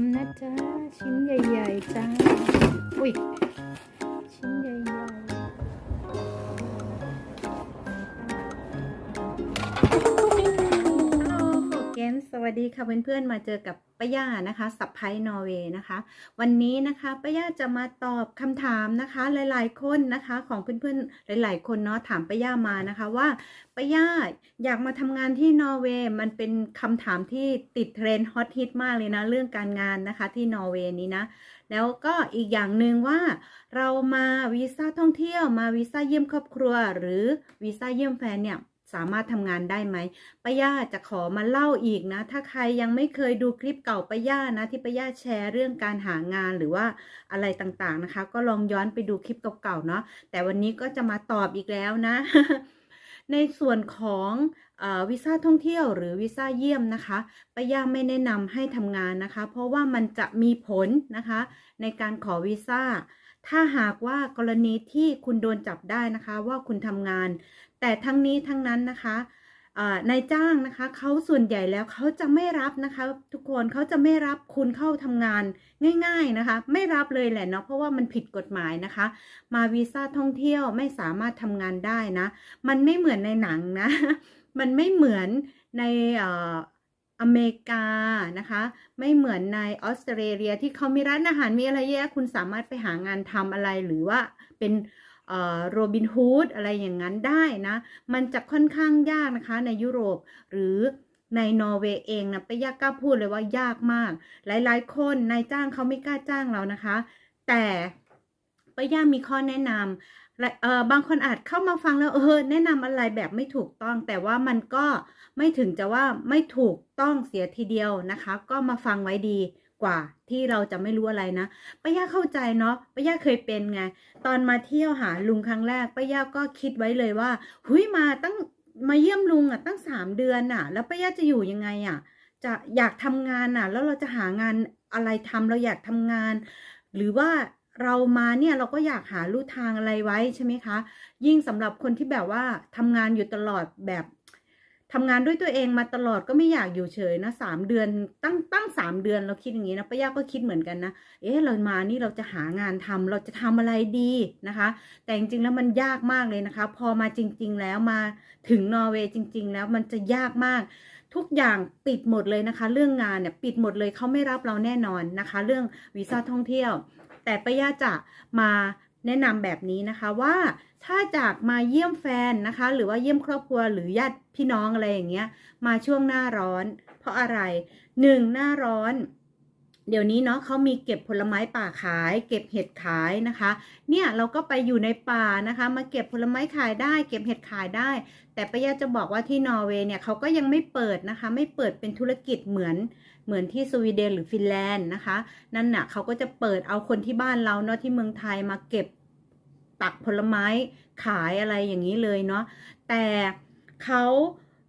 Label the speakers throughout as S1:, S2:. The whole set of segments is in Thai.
S1: ำนะจ๊ะ ชิ้นใหญ่ ๆ จ้า อุ้ย ชิ้นใหญ่ สวัสดีค่ะเพื่อนๆ มาเจอกับป้าย่านะคะสับไพนอร์เวย์นะคะ วันนี้นะคะป้าย่าจะมาตอบคำถามนะคะ หลายๆคนนะคะของเพื่อนๆ หลาย ๆ คนเนาะถามป้าย่ามานะคะว่าป้าย่าอยากมาทำงานที่นอร์เวย์มันเป็นคำถามที่ติดเทรนด์ฮอตฮิตมากเลยนะเรื่องการงานนะคะที่นอร์เวย์นี้นะแล้วก็อีกอย่างหนึ่งว่า เรามาวีซ่าท่องเที่ยวมาวีซ่าเยี่ยมครอบครัว หรือวีซ่าเยี่ยมแฟนเนี่ย สามารถทำงานได้ไหมป้าย่าจะขอมาเล่าอีกนะ ถ้าใครยังไม่เคยดูคลิปเก่าป้าย่านะ ที่ป้าย่าแชร์เรื่องการหางานหรือว่าอะไรต่างๆนะคะ ก็ลองย้อนไปดูคลิปเก่าๆเนาะแต่วันนี้ก็จะมาตอบอีกแล้วนะ ในส่วนของอวีซ่าท่องเที่ยวหรือวีซ่าเยี่ยมนะคะป้าย่าไม่แนะนำให้ทำงานนะคะ เพราะว่ามันจะมีผลนะคะ ในการขอวีซ่าถ้าหากว่ากรณีที่คุณโดนจับได้นะคะ ว่าคุณทำงาน แต่ทั้งนี้ทั้งนั้นนะคะนายจ้างนะคะเขาส่วนใหญ่แล้วเขาจะไม่รับนะคะ ทุกคนเขาจะไม่รับคุณเข้าทำงานง่าย ๆนะคะ ไม่รับเลยแหละเนาะเพราะว่ามันผิดกฎหมายนะคะ มาวีซ่าท่องเที่ยวไม่สามารถทำงานได้นะ มันไม่เหมือนในหนังนะ มันไม่เหมือนในอเมริกานะคะ ไม่เหมือนในออสเตรเลียที่เขามีร้านอาหารมีอะไรเยะคุณสามารถไปหางานทำอะไรหรือว่าเป็น โรบินฮูดอะไรอย่างนั้นได้นะ มันจะค่อนข้างยากนะคะในยุโรปหรือในนอร์เวย์เองนะไปยากกล้าพูดเลยว่ายากมาก หลายๆ คนนายจ้างเขาไม่กล้าจ้างเรานะคะ แต่ป้าย่ามีข้อแนะนำเออบางคนอาจเข้ามาฟังแล้วเออแนะนำอะไรแบบไม่ถูกต้อง แต่ว่ามันก็ไม่ถึงจะว่าไม่ถูกต้องเสียทีเดียวนะคะ ก็มาฟังไว้ดี กว่าที่เราจะไม่รู้อะไรนะป้าย่าเข้าใจเนาะป้าย่าเคยเป็นไง ตอนมาเที่ยวหาลุงครั้งแรกป้าย่าก็คิดไว้เลยว่าหุยมาตั้งมาเยี่ยมลุงอะตั้งสามเดือนอะ แล้วป้าย่าจะอยู่ยังไงอะ จะอยากทำงานอะ แล้วเราจะหางานอะไรทำเราอยากทำงาน หรือว่าเรามาเนี่ยเราก็อยากหาลู่ทางอะไรไว้ใช่ไหมคะ ยิ่งสำหรับคนที่แบบว่าทำงานอยู่ตลอดแบบ ทำงานด้วยตัวเองมาตลอดก็ไม่อยากอยู่เฉยนะสามเดือนตั้งตั้งสามเดือนเราคิดอย่างนี้นะป้าย่าก็คิดเหมือนกันนะเอ๊ะเรามานี่เราจะหางานทำเราจะทำอะไรดีนะคะ แต่จริงๆแล้วมันยากมากเลยนะคะ พอมาจริง ๆ แล้วมาถึงนอร์เวย์จริง ๆ แล้วมันจะยากมาก ทุกอย่างปิดหมดเลยนะคะ เรื่องงานเนี่ยปิดหมดเลยเขาไม่รับเราแน่นอนนะคะ เรื่องวีซ่าท่องเที่ยว แต่ป้าย่าจะมา แนะนำแบบนี้นะคะว่าถ้าจากมาเยี่ยมแฟนนะคะ หรือว่าเยี่ยมครอบครัวหรือญาติพี่น้องอะไรอย่างเงี้ย มาช่วงหน้าร้อน เพราะอะไรหนึ่งหน้าร้อน เดี๋ยวนี้เนาะเขามีเก็บผลไม้ป่าขาย เก็บเห็ดขายนะคะ เนี่ยเราก็ไปอยู่ในป่านะคะ มาเก็บผลไม้ขายได้ เก็บเห็ดขายได้ แต่ป้ายาจะบอกว่าที่นอร์เวย์เนี่ยเขาก็ยังไม่เปิดนะคะ ไม่เปิดเป็นธุรกิจเหมือน เหมือนที่สวีเดนหรือฟินแลนด์นะคะ นั่นน่ะเขาก็จะเปิดเอาคนที่บ้านเราเนาะที่เมืองไทยมาเก็บตักผลไม้ขายอะไรอย่างนี้เลยเนาะแต่เขา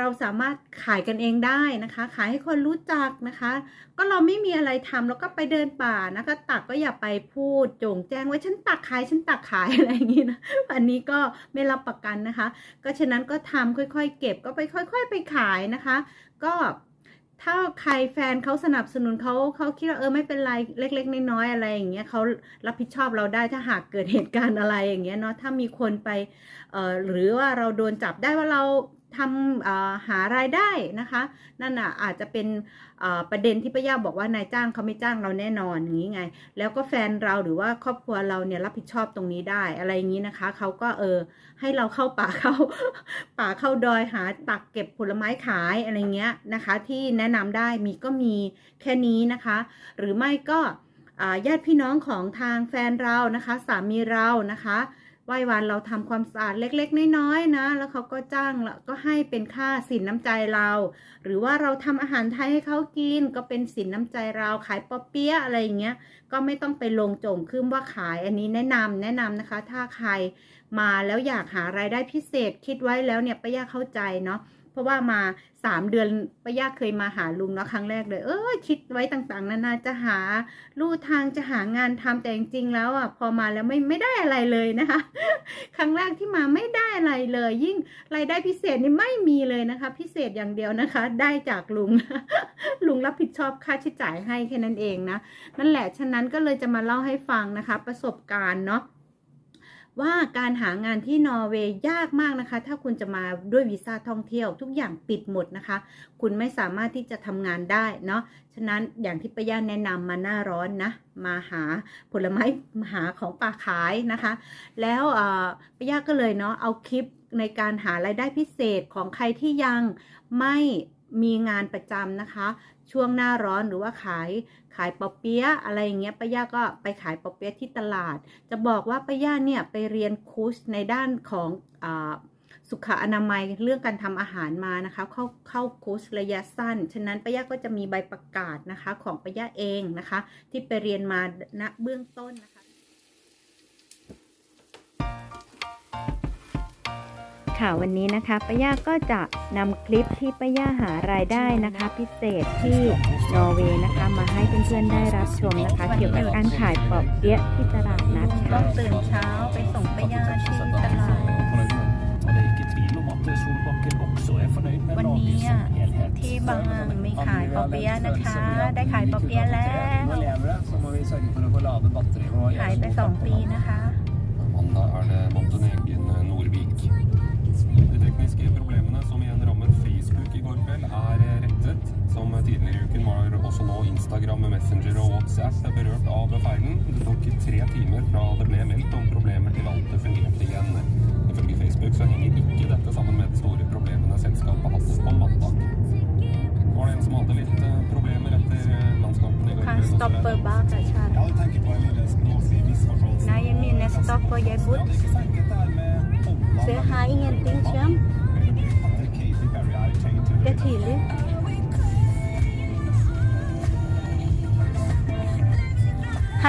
S1: เราสามารถขายกันเองได้นะคะ ขายให้คนรู้จักนะคะ ก็เราไม่มีอะไรทำเราก็ไปเดินป่านะคะ ตักก็อย่าไปพูดโจงแจ้งไว้ฉันตักขายฉันตักขายอะไรอย่างนี้นะอันนี้ก็ไม่รับประกันนะคะ ก็ฉะนั้นก็ทำค่อยๆ เก็บก็ไปค่อย ๆ ไปขายนะคะ ก็ ถ้าใครแฟนเขาสนับสนุนเขาเขาคิดว่าเออไม่เป็นไรเล็ก ๆ น้อยๆอะไรอย่างเงี้ยเขารับผิดชอบเราได้ถ้าหากเกิดเหตุการณ์อะไรอย่างเงี้ยเนาะถ้ามีคนไปเอ่อหรือว่าเราโดนจับได้ว่าเรา ทำหารายได้นะคะ นั่นอะอาจจะเป็นประเด็นที่ป้าย่าบอกว่านายจ้างเขาไม่จ้างเราแน่นอนอย่างนี้ไง แล้วก็แฟนเราหรือว่าครอบครัวเราเนี่ยรับผิดชอบตรงนี้ได้อะไรอย่างนี้นะคะเขาก็เออให้เราเข้าป่าเข้าป่าเข้าดอยหาตักเก็บผลไม้ขายอะไรเงี้ยนะคะ ที่แนะนำได้มีก็มีแค่นี้นะคะ หรือไม่ก็ญาติพี่น้องของทางแฟนเรานะคะ สามีเรานะคะ ไหว้วันเราทำความสะอาดเล็กๆ น้อยๆนะ แล้วเขาก็จ้างแล้วก็ให้เป็นค่าสินน้ำใจเรา หรือว่าเราทำอาหารไทยให้เขากิน ก็เป็นสินน้ำใจเราขายปอเปี๊ยะอะไรอย่างเงี้ยก็ไม่ต้องไปลงโจงขึ้นว่าขายอันนี้แนะนำแนะนำนะคะ ถ้าใครมาแล้วอยากหารายได้พิเศษคิดไว้แล้วเนี่ยป้ายาเข้าใจเนาะ เพราะว่ามาสามเดือนป้าย่าเคยมาหาลุงเนาะครั้งแรกเลย เออคิดไว้ต่างๆนานาจะหาลู่ทางจะหางานทำแต่จริงแล้วอะพอมาแล้วไม่ไม่ได้อะไรเลยนะคะ ครั้งแรกที่มาไม่ได้อะไรเลย ยิ่งรายได้พิเศษนี่ไม่มีเลยนะคะ พิเศษอย่างเดียวนะคะ ได้จากลุง ลุงรับผิดชอบค่าใช้จ่ายให้แค่นั้นเองนะนั่นแหละฉะนั้นก็เลยจะมาเล่าให้ฟังนะคะ ประสบการณ์เนาะ ว่าการหางานที่นอร์เวย์ยากมากนะคะ ถ้าคุณจะมาด้วยวีซ่าท่องเที่ยวทุกอย่างปิดหมดนะคะ คุณไม่สามารถที่จะทำงานได้เนาะฉะนั้นอย่างที่ป้าย่าแนะนำมาหน้าร้อนนะ มาหาผลไม้มาหาของป่าขายนะคะ แล้วป้าย่าก็เลยเนาะเอาคลิปในการหารายได้พิเศษของใครที่ยังไม่มีงานประจำนะคะ ช่วงหน้าร้อนหรือว่าขายขายปอเปี๊ยะอะไรอย่างเงี้ยป้าย่าก็ไปขายปอเปี๊ยะที่ตลาด จะบอกว่าป้าย่าเนี่ยไปเรียนคูชในด้านของอสุขอนามัยเรื่องการทำอาหารมานะคะ เข้าเข้าคูชระยะสั้น ฉะนั้นป้าย่าก็จะมีใบประกาศนะคะของป้าย่าเองนะคะ ที่ไปเรียนมาณเบื้องต้นนะคะ ค่ะวันนี้นะคะป้าย่าก็จะนำคลิปที่ป้าย่าหารายได้นะคะ พิเศษที่นอร์เวย์นะคะ มาให้เพื่อนๆได้รับชมนะคะ เกี่ยวกับการขายปอบเปี๊ยะที่ตลาดนัด
S2: ต้
S1: ค่ะ
S2: องตื่นเช้าไปส่งป้าย่าที่ตลาด
S3: Og det er ikke tvil om at Solbakken også er fornøyd med
S2: วันนี้
S3: laget
S2: อะ
S3: som helhet.
S2: ที่บางมีขายปอเปี๊ยะนะคะ ได้ขายปอเปี๊ยะแล้ว
S3: Nå lever det, så må vi sørge for å få lade batteri og
S2: ขายไปสองปีนะคะ
S4: Mandag er det Montenegrin tekniske problemene som igjen rammet Facebook i går kveld, er rettet. Som tidligere i uken var også nå Instagram, Messenger og WhatsApp berørt av feilen. Det tok tre timer fra det ble meldt om problemer til alt det fungerte igjen.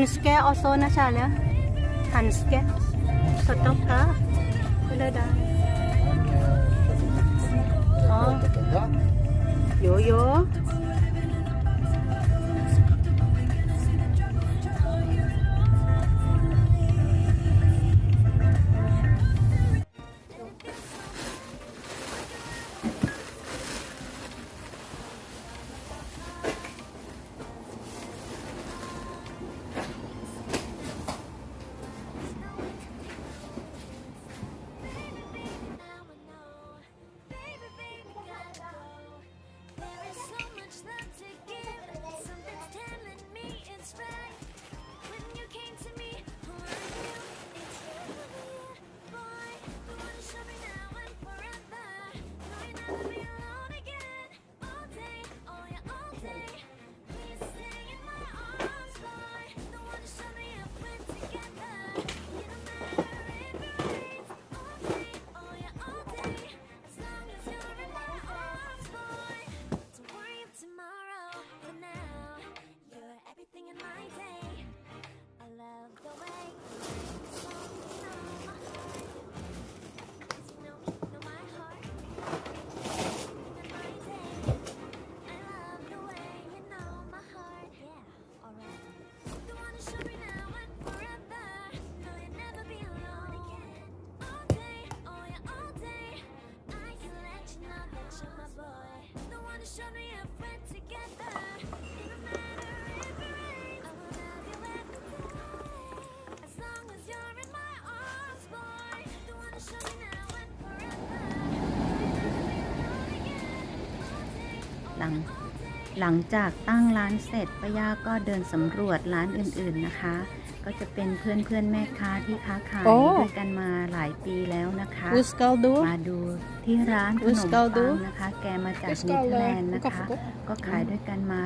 S2: ฮันสเกออโซนะชา
S1: ง
S5: yeah, all day.
S1: หลังจากตั้งร้านเสร็จป้าย่าก็เดินสำรวจร้านอื่นๆนะคะ ก็จะเป็นเพื่อนๆแม่ค้าที่ค้าขาย
S2: โอ้
S1: ด้วยกันมาหลายปีแล้วนะคะ
S2: Hoe skal du?
S1: มาดูที่ร้านข
S2: Hoe
S1: นม
S2: skal
S1: ปั
S2: du?
S1: งนะคะ แกมาจาก
S2: Jeg
S1: เน
S2: skal
S1: เธอร์แลนด์
S2: eh,
S1: นะ
S2: kaffe
S1: คะ
S2: på.
S1: ก็ขายด้วยกันมา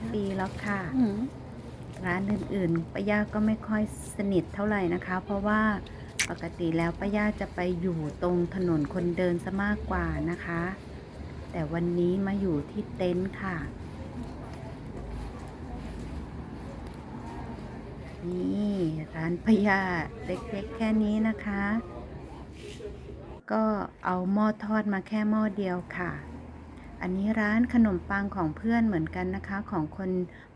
S1: 4-5 ปีแล้วค่ะ
S2: Mm.
S1: ร้านอื่นๆป้าย่าก็ไม่ค่อยสนิทเท่าไหร่นะคะ เพราะว่าปกติแล้วป้าย่าจะไปอยู่ตรงถนนคนเดินซะมากกว่านะคะ แต่วันนี้มาอยู่ที่เต็นท์ค่ะ นี่ร้านป้าย่าเล็กๆแค่นี้นะคะ ก็เอาหม้อทอดมาแค่หม้อเดียวค่ะ อันนี้ร้านขนมปังของเพื่อนเหมือนกันนะคะ ของคน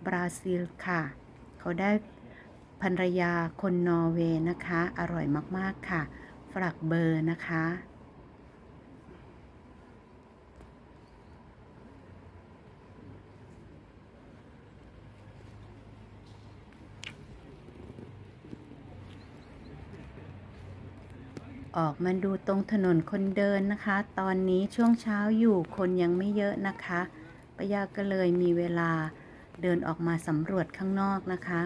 S1: บราซิลค่ะ เขาได้ภรรยาคนนอร์เวย์นะคะ อร่อยมากๆค่ะ ฝรักเบอร์นะคะ ออกมาดูตรงถนนคนเดินนะคะ ตอนนี้ช่วงเช้าอยู่คนยังไม่เยอะนะคะปะยาก็เลยมีเวลาเดินออกมาสำรวจข้างนอกนะคะ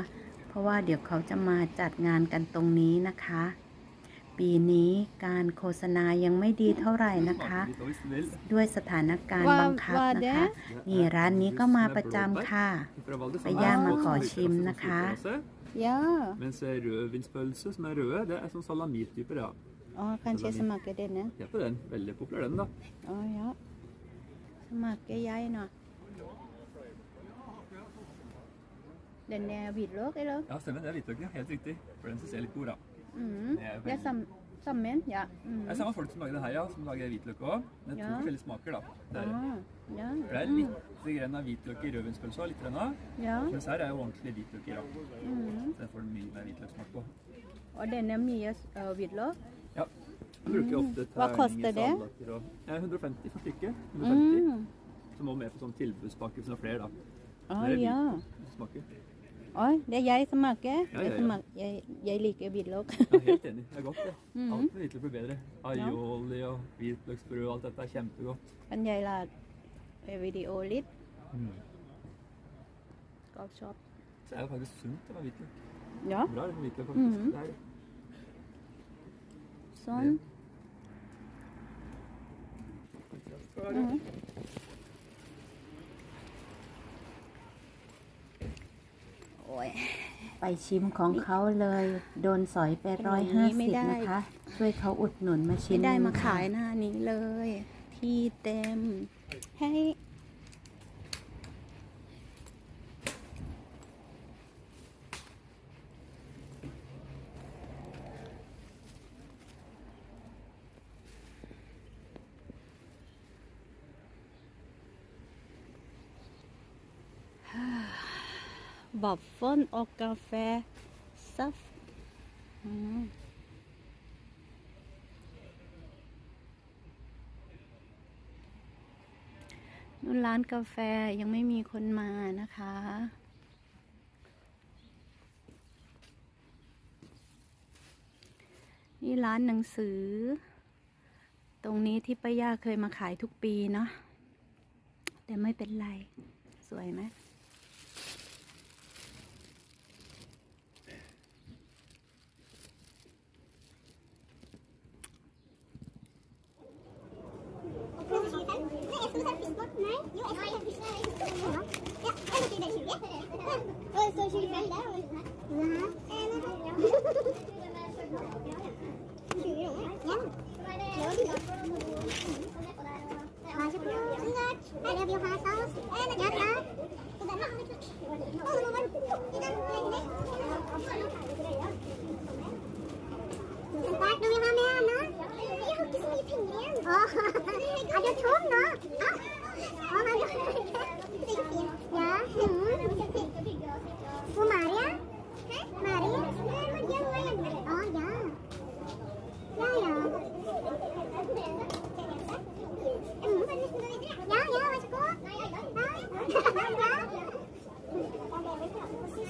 S1: เพราะว่าเดี๋ยวเขาจะมาจัดงานกันตรงนี้นะคะ ปีนี้การโฆษณายังไม่ดีเท่าไหร่นะคะ ด้วยสถานการณ์
S6: ว่า
S1: บังคับ
S6: ว่า
S1: นะ
S6: เด้
S1: คะ นี่ร้านนี้ก็มาประจำค่ะไปย่างมาขอชิมนะคะ
S6: Ja.
S7: Mens rødvinspølse som er røde, det er sånn salamityper, ja.
S6: Å, kanskje jeg smaker denne.
S7: Ja, på den. Veldig populær den, da.
S6: Å ja. Smaker jeg nå. Den er hvitløk, eller?
S7: Ja, stemmer. Det er hvitløk, ja. Helt riktig. For den synes jeg er litt god, da.
S6: Mm.
S7: Det er
S6: Det er sam sammen, ja. Mm.
S7: Det er samme folk som lager den her, ja. Som lager hvitløk òg. Men to
S6: Ja.
S7: forskjellige smaker, da. Det er,
S6: Ah, ja.
S7: for det er litt grann av hvitløk i rødvinspølsa, litt grann av.
S6: Ja.
S7: Mens her er jo ordentlig hvitløk i, da.
S6: Mm.
S7: Så den får mye mer hvitløksmak på.
S6: Og den er mye uh, hvitløk.
S7: Ja. Jeg bruker ofte
S6: Hva koster det?
S7: og ja, 150 for stykket. 150.
S6: Mm.
S7: Så må med på sånn tilbudspakke hvis det er flere, da.
S6: Å
S7: er
S6: ja.
S7: Smaker.
S6: Oi, det er jeg som smaker.
S7: Ja, ja, ja.
S6: jeg, jeg liker hvitløk.
S7: Helt enig. Det er godt, det.
S6: Mhm.
S7: Alt med hvitløk blir bedre. Aioli og hvitløksbrød og alt dette er kjempegodt.
S6: Kan jeg lage video litt? Godt shop.
S7: Så er det faktisk sunt med hvitløk.
S6: Ja,
S7: Bra det med hvitløk, faktisk.
S6: -hmm.
S7: Det er det.
S6: Sånn. Mhm. Oi.
S1: ไปชิมของเขาเลย โดนสอยไป
S6: ขน
S1: ร้อย
S6: ม
S1: ห้า
S6: นี้ไม่
S1: สิบ
S6: ได้
S1: นะคะ ช่วยเขาอุดหนุนมาชิ้
S6: ไม่
S1: น
S6: ได้
S1: หนึ่ง
S6: มา
S1: ค่ะ
S6: ขายหน้านี้เลย ที่เต็มให้ บัฟเฟิลออกกาแฟซัฟนู่นร้านกาแฟยังไม่มีคนมานะคะ นี่ร้านหนังสือ ตรงนี้ที่ป้าย่าเคยมาขายทุกปีเนาะแต่ไม่เป็นไร สวยไหม
S8: Sterkt når vi har med henne. Jeg har ikke så mye penger igjen. Er du tom nå? Ja. Å, nei, det er ikke. Ja. Mm. Hvor Maria? Maria? Å, ja. Ja, ja. Mm. Ja, ja, vær så god. Ja. Ja.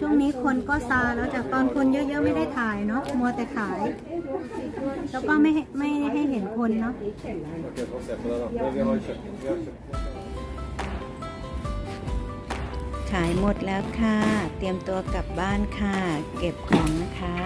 S6: ช่วงนี้คนก็ซาแล้วจากตอนคนเยอะๆไม่ได้ถ่ายเนาะมัวแต่ขาย แล้วก็ไม่ให้ไม่ให้เห็นคนเนาะ
S9: Okej, får se på det da. Men vi har kjøpt. Vi har kjøpt.
S1: ขายหมดแล้วค่ะ เตรียมตัวกลับบ้านค่ะ เก็บของนะคะ